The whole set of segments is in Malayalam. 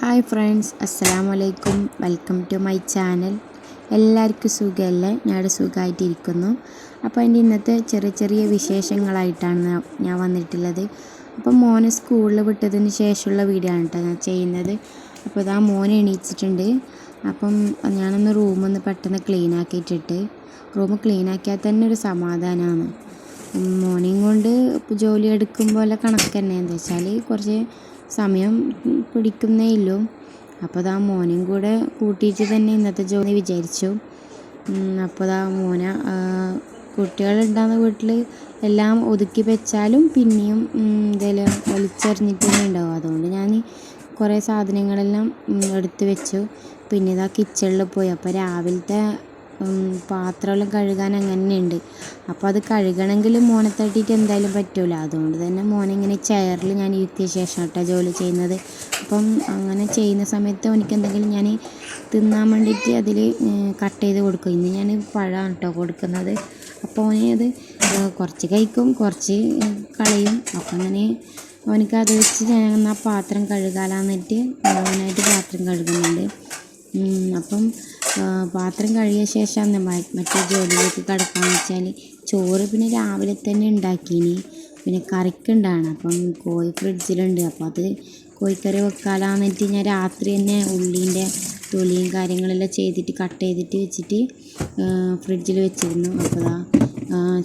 ഹായ് ഫ്രണ്ട്സ് അസ്സാം വലൈക്കും വെൽക്കം ടു മൈ ചാനൽ. എല്ലാവർക്കും സുഖമല്ലേ? ഞാൻ സുഖമായിട്ടിരിക്കുന്നു. അപ്പോൾ എന്റെ ഇന്നത്തെ ചെറിയ ചെറിയ വിശേഷങ്ങളായിട്ടാണ് ഞാൻ- വന്നിട്ടുള്ളത്. അപ്പോൾ മോനെ സ്കൂളിൽ വിട്ടതിന് ശേഷമുള്ള വീഡിയോ ആണ് കേട്ടോ ഞാൻ ചെയ്യുന്നത്. അപ്പോൾ ഇതാ മോൻ എണീച്ചിട്ടുണ്ട്. അപ്പം ഞാനൊന്ന് റൂമൊന്ന് പെട്ടെന്ന് ക്ലീൻ ആക്കിയിട്ടിട്ട് റൂം ക്ലീൻ ആക്കിയാൽ തന്നെ ഒരു സമാധാനമാണ്. മോർണിംഗ് കൊണ്ട് ജോലി എടുക്കുമ്പോൾ കണക്ക് തന്നെ. എന്താ വെച്ചാൽ കുറച്ച് സമയം പിടിക്കുന്നേ ഉള്ളൂ അപ്പോൾ അതാ മോനും കൂടെ കൂട്ടിയിട്ട് തന്നെ ഇന്നത്തെ ജോലി വിചാരിച്ചു. അപ്പോൾ അതാ മോന കുട്ടികളുണ്ടാകുന്ന വീട്ടിൽ എല്ലാം ഒതുക്കി വെച്ചാലും പിന്നെയും എന്തെങ്കിലും വലിച്ചെറിഞ്ഞിട്ട് ഉണ്ടാവും. അതുകൊണ്ട് ഞാൻ കുറേ സാധനങ്ങളെല്ലാം എടുത്തു വെച്ചു. പിന്നെ ഇതാ കിച്ചണിൽ പോയി. അപ്പോൾ രാവിലത്തെ പാത്രമെല്ലാം കഴുകാൻ അങ്ങനെയുണ്ട്. അപ്പോൾ അത് കഴുകണമെങ്കിൽ മോനെ തട്ടിയിട്ട് എന്തായാലും പറ്റില്ല അതുകൊണ്ട് തന്നെ മോനെ ഇങ്ങനെ ചെയറിൽ ഞാൻ ഇരുത്തിയ ശേഷം കേട്ടോ ജോലി ചെയ്യുന്നത്. അപ്പം അങ്ങനെ ചെയ്യുന്ന സമയത്ത് എനിക്കെന്തെങ്കിലും ഞാൻ തിന്നാൻ വേണ്ടിയിട്ട് അതിൽ കട്ട് ചെയ്ത് കൊടുക്കും. ഇന്ന് ഞാൻ പഴമാണ് കേട്ടോ കൊടുക്കുന്നത്. അപ്പോൾ അവനെ അത് കുറച്ച് കഴിക്കും കുറച്ച് കളയും. അപ്പം അങ്ങനെ അവനക്ക് അത് വെച്ച് ഞാൻ ആ പാത്രം കഴുകാലാന്നിട്ട് അവനായിട്ട് പാത്രം കഴുകുന്നുണ്ട്. അപ്പം പാത്രം കഴുകിയ ശേഷം മറ്റേ ജോലിയിലേക്ക് കിടക്കാന്ന് വെച്ചാൽ ചോറ് പിന്നെ രാവിലെ തന്നെ ഉണ്ടാക്കീനി. പിന്നെ കറിക്കുണ്ടാണ്. അപ്പം കോഴി ഫ്രിഡ്ജിലുണ്ട്. അപ്പോൾ അത് കോഴിക്കറി വെക്കാലാന്നിട്ട് ഞാൻ രാത്രി തന്നെ ഉള്ളീന്റെ തൊലിയും കാര്യങ്ങളെല്ലാം ചെയ്തിട്ട് കട്ട് ചെയ്തിട്ട് വെച്ചിട്ട് ഫ്രിഡ്ജിൽ വെച്ചിരുന്നു. അപ്പോൾ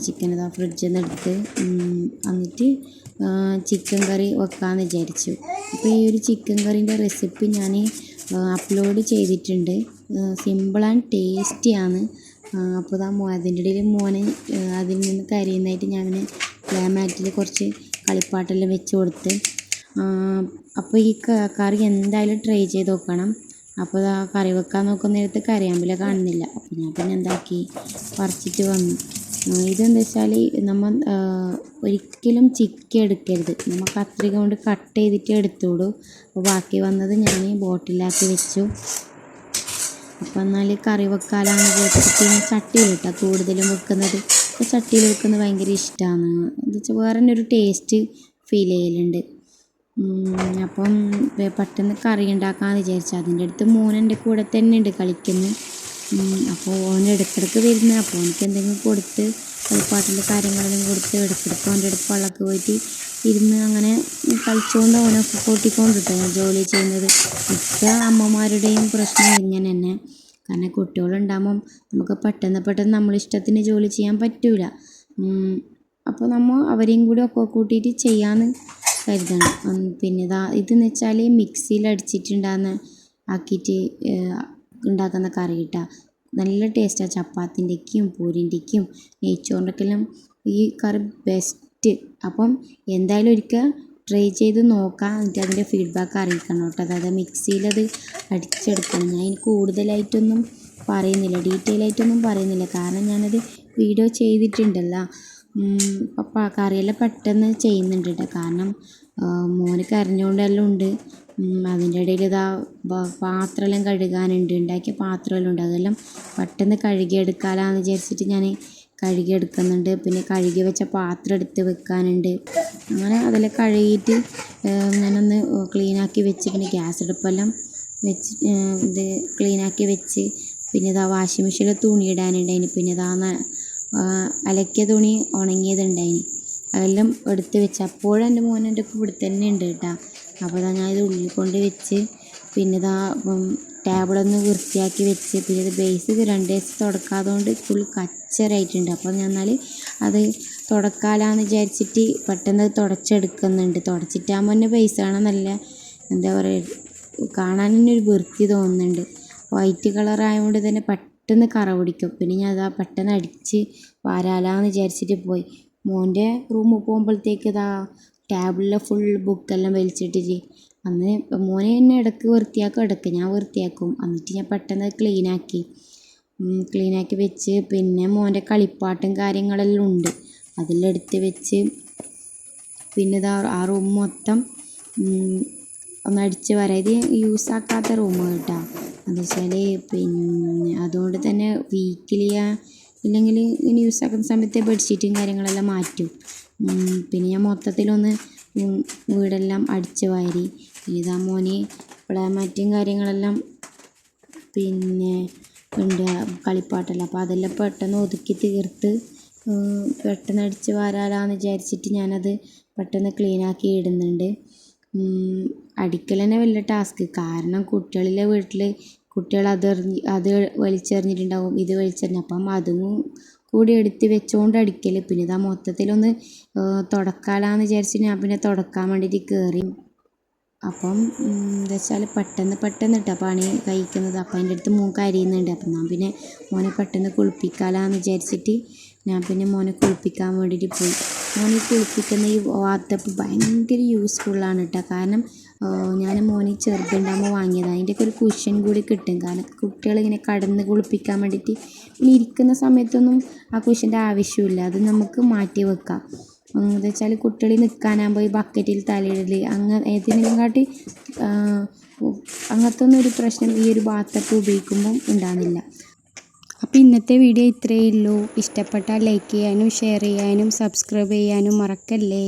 ചിക്കൻ ഇതാ ഫ്രിഡ്ജിൽ നിന്ന് എടുത്ത് എന്നിട്ട് ചിക്കൻ കറി വെക്കാമെന്ന് വിചാരിച്ചു. അപ്പോൾ ഈ ഒരു ചിക്കൻ കറീന്റെ റെസിപ്പി ഞാൻ അപ്ലോഡ് ചെയ്തിട്ടുണ്ട്. സിമ്പിൾ ആൻഡ് ടേസ്റ്റിയാണ് അപ്പോൾ ഇതാ മോ അതിന്റെ ഇടയിൽ മോന് ആ, അതിൽ നിന്ന് കരയുന്നതായിട്ട് ഞാൻ പ്ലേ മാറ്റിൽ കുറച്ച് കളിപ്പാട്ടെല്ലാം വെച്ച് കൊടുത്ത് അപ്പോൾ ഈ കറി എന്തായാലും ട്രൈ ചെയ്ത് നോക്കണം. അപ്പോൾ ആ കറി വെക്കാൻ നോക്കുന്ന നേരത്ത് കറിയാമ്പില കാണുന്നില്ല. അപ്പോൾ ഞാൻ പിന്നെ എന്താക്കി? പറിച്ചിട്ട് വന്നു. ഇതെന്ന് വെച്ചാൽ നമ്മൾ ആ, ഒരിക്കലും ചിക്കി എടുക്കരുത്. നമ്മൾ കത്രിക കൊണ്ട് കട്ട് ചെയ്തിട്ട് എടുത്തുവിടൂ. അപ്പോൾ ബാക്കി വന്നത് ഞാൻ ബോട്ടിലാക്കി വെച്ചു. അപ്പോൾ എന്നാൽ കറി വെക്കാനാണ് വിചാരിച്ചിട്ട് ഞാൻ ചട്ടിയിലിട്ടാണ് കൂടുതലും വെക്കുന്നത്. ചട്ടിയിൽ വെക്കുന്നത് ഭയങ്കര ഇഷ്ടമാണ് എന്താ വെച്ചാൽ വേറെ തന്നെ ഒരു ടേസ്റ്റ് ഫീൽ ചെയ്യലുണ്ട് അപ്പം പെട്ടെന്ന് കറി ഉണ്ടാക്കാമെന്ന് വിചാരിച്ചു അതിന്റെ അടുത്ത് മോൻ എന്റെ കൂടെ തന്നെ ഉണ്ട് കളിക്കുന്നു. അപ്പോൾ ഓൻ ഇടയ്ക്കിടയ്ക്ക് വരുന്നു. അപ്പോൾ എനിക്ക് എന്തെങ്കിലും കൊടുത്ത് കളിപ്പാട്ടിന്റെ കാര്യങ്ങളെല്ലാം കൊടുത്ത് ഇടയ്ക്കിടയ്ക്ക് അവന്റെ അടുത്ത് വെള്ളമൊക്കെ പോയിട്ട് ഇരുന്ന് അങ്ങനെ കളിച്ചുകൊണ്ട് അവനെ കൂട്ടിക്കൊണ്ടിട്ടാണ് ജോലി ചെയ്യുന്നത് മിക്ക അമ്മമാരുടെയും പ്രശ്നം ഇങ്ങനെ തന്നെ. കാരണം കുട്ടികളുണ്ടാകുമ്പം നമുക്ക് പെട്ടെന്ന് പെട്ടെന്ന് നമ്മളിഷ്ടത്തിന് ജോലി ചെയ്യാൻ പറ്റൂല. അപ്പോൾ നമ്മൾ അവരെയും കൂടി ഒക്കെ കൂട്ടിയിട്ട് ചെയ്യാമെന്ന് കരുതണം. പിന്നെ ഇതാ ഇതെന്ന് വെച്ചാൽ മിക്സിയിൽ അടിച്ചിട്ടുണ്ടാകുന്ന ആക്കിയിട്ട് ഉണ്ടാക്കുന്ന കറി കിട്ടുക നല്ല ടേസ്റ്റാണ് ചപ്പാത്തിന്റെക്കും പൂരിന്റെക്കും നെയ്ച്ചോറിന്റെക്കെല്ലാം ഈ കറി ബെസ്റ്റ് അപ്പം എന്തായാലും ഒരിക്കൽ ട്രൈ ചെയ്ത് നോക്കാം. എന്നിട്ട് അതിന്റെ ഫീഡ്ബാക്ക് അറിയിക്കണം കേട്ടോ. അതായത് മിക്സിയിലത് അടിച്ചെടുക്കണം. ഞാൻ ഇനി കൂടുതലായിട്ടൊന്നും പറയുന്നില്ല. ഡീറ്റെയിൽ ആയിട്ടൊന്നും പറയുന്നില്ല. കാരണം ഞാനത് വീഡിയോ ചെയ്തിട്ടുണ്ടല്ലോ. അപ്പം കറിയെല്ലാം പെട്ടെന്ന് ചെയ്യുന്നുണ്ട് കേട്ടോ. കാരണം മോന് കരഞ്ഞുകൊണ്ടെല്ലാം ഉണ്ട്. അതിന്റെ ഇടയിൽ ഇതാ പാത്രമെല്ലാം കഴുകാനുണ്ട്. ഉണ്ടാക്കിയ പാത്രമെല്ലാം ഉണ്ട്. അതെല്ലാം പെട്ടെന്ന് കഴുകിയെടുക്കാലാന്ന് വിചാരിച്ചിട്ട് ഞാൻ കഴുകിയെടുക്കുന്നുണ്ട്. പിന്നെ കഴുകി വെച്ച പാത്രം എടുത്ത് വെക്കാനുണ്ട്. അങ്ങനെ അതെല്ലാം കഴുകിയിട്ട് ഞാനൊന്ന് ക്ലീനാക്കി വെച്ച് പിന്നെ ഗ്യാസ് അടുപ്പെല്ലാം വെച്ച് ഇത് ക്ലീനാക്കി വെച്ച് പിന്നെ ഇതാ വാഷിംഗ് മെഷീനിൽ തുണി ഇടാനുണ്ടായിന്. പിന്നെ ഇതാ അലക്കിയ തുണി ഉണങ്ങിയതുണ്ടായിന്. അതെല്ലാം എടുത്ത് വെച്ച് അപ്പോഴും എന്റെ മോൻ എന്റെ കൂടെ തന്നെ ഉണ്ട് കേട്ടോ. അപ്പോൾ ഇതാ ഞാൻ ഇത് ഉള്ളിൽ കൊണ്ട് വെച്ച് പിന്നെ ഇതാ ടേബിളൊന്ന് വൃത്തിയാക്കി വെച്ച്. പിന്നെ ഇത് ബേസ് രണ്ട് ദിവസം തുടക്കാത്തതുകൊണ്ട് ഫുൾ കച്ചറായിട്ടുണ്ട് അപ്പോൾ ഞാൻ എന്നാൽ അത് തുടക്കാലാന്ന് വിചാരിച്ചിട്ട് പെട്ടെന്ന് അത് തുടച്ചെടുക്കുന്നുണ്ട്. തുടച്ചിട്ടാകുമ്പോൾ തന്നെ ബേസ് കാണാൻ നല്ല എന്താ പറയുക കാണാൻ തന്നെ ഒരു വൃത്തി തോന്നുന്നുണ്ട്. വൈറ്റ് കളർ ആയതുകൊണ്ട് തന്നെ പെട്ടെന്ന് കറ പിടിക്കും പിന്നെ ഞാൻ അതാ പെട്ടെന്ന് അടിച്ച് വാരാലാന്ന് വിചാരിച്ചിട്ട് പോയി. മോന്റെ റൂമിൽ പോകുമ്പോഴത്തേക്ക് ഇതാ ടേബിളിലെ ഫുൾ ബുക്കെല്ലാം വലിച്ചിട്ടിട്ട് അന്ന് മോനെ എന്നെ ഇടയ്ക്ക് വൃത്തിയാക്കും ഇടയ്ക്ക് ഞാൻ വൃത്തിയാക്കും. എന്നിട്ട് ഞാൻ പെട്ടെന്ന് ക്ലീനാക്കി ക്ലീനാക്കി വെച്ച് പിന്നെ മോന്റെ കളിപ്പാട്ടും കാര്യങ്ങളെല്ലാം ഉണ്ട്. അതെല്ലാം വെച്ച് പിന്നെ ഇതാ ആ റൂം മൊത്തം ഒന്ന് അടിച്ച് വരാം. ഇത് യൂസ് ആക്കാത്ത റൂം കേട്ടോ. എന്താ വെച്ചാൽ പിന്നെ അതുകൊണ്ട് തന്നെ വീക്കിലി ഇല്ലെങ്കിൽ ഇനി യൂസ് ആക്കുന്ന സമയത്ത് ബെഡ്ഷീറ്റും കാര്യങ്ങളെല്ലാം മാറ്റും. പിന്നെ ഞാൻ മൊത്തത്തിലൊന്ന് വീടെല്ലാം അടിച്ച് വാരി. ഇതാ മോന്. പ്ലേമാറ്റും കാര്യങ്ങളെല്ലാം പിന്നെ ഉണ്ട്. കളിപ്പാട്ടല്ല. അപ്പോൾ അതെല്ലാം പെട്ടെന്ന് ഒതുക്കി തീർത്ത് പെട്ടെന്ന് അടിച്ച് വാരാലാന്ന് വിചാരിച്ചിട്ട് ഞാനത് പെട്ടെന്ന് ക്ലീനാക്കി ഇടുന്നുണ്ട്. അടിക്കൽ തന്നെ വലിയ ടാസ്ക് കാരണം കുട്ടികളിലെ വീട്ടിൽ കുട്ടികൾ അതെറിഞ്ഞ് അത് വലിച്ചെറിഞ്ഞിട്ടുണ്ടാവും. ഇത് വലിച്ചെറിഞ്ഞ്. അപ്പം അതും കൂടി എടുത്ത് വെച്ചുകൊണ്ട് അടിക്കൽ പിന്നെ ഇതാ മൊത്തത്തിലൊന്ന് തുടക്കാലാന്ന് വിചാരിച്ച് ഞാൻ പിന്നെ തുടക്കാൻ വേണ്ടിയിട്ട് കയറി അപ്പം എന്താ വെച്ചാൽ പെട്ടെന്ന് പെട്ടെന്ന് ഇട്ടാ പണി കഴിക്കുന്നത്. അപ്പം അതിന്റെ അടുത്ത് മോൻ കരയുന്നുണ്ട്. അപ്പം ഞാൻ പിന്നെ മോനെ പെട്ടെന്ന് കുളിപ്പിക്കാലാന്ന് വിചാരിച്ചിട്ട് ഞാൻ പിന്നെ മോനെ കുളിപ്പിക്കാൻ വേണ്ടിയിട്ട് പോയി. മോനെ കുളിപ്പിക്കുന്ന ഈ വാത്തപ്പ് ഭയങ്കര യൂസ്ഫുള്ളാണ് കേട്ടോ കാരണം ഞാൻ മോനെ ചെറുതുണ്ടാകുമ്പോൾ വാങ്ങിയതാണ് അതിന്റെയൊക്കെ ഒരു കുഷൻ കൂടി കിട്ടും. കാരണം കുട്ടികളിങ്ങനെ കടന്ന് കുളിപ്പിക്കാൻ വേണ്ടിയിട്ട് ഇനി ഇരിക്കുന്ന സമയത്തൊന്നും ആ കുഷന്റെ ആവശ്യമില്ല. അത് നമുക്ക് മാറ്റി വെക്കാം. എന്ന് വെച്ചാൽ കുട്ടികൾ നിൽക്കാനാകുമ്പോൾ ഈ ബക്കറ്റിൽ തലയിടൽ അങ്ങനെ കാട്ടി അങ്ങനത്തെ ഒന്നും ഒരു പ്രശ്നം ഈ ഒരു ബാത്തൊക്കെ ഉപയോഗിക്കുമ്പം ഉണ്ടാകുന്നില്ല അപ്പോൾ ഇന്നത്തെ വീഡിയോ ഇത്രയേ ഉള്ളൂ. ഇഷ്ടപ്പെട്ടാൽ ലൈക്ക് ചെയ്യാനും ഷെയർ ചെയ്യാനും സബ്സ്ക്രൈബ് ചെയ്യാനും മറക്കല്ലേ?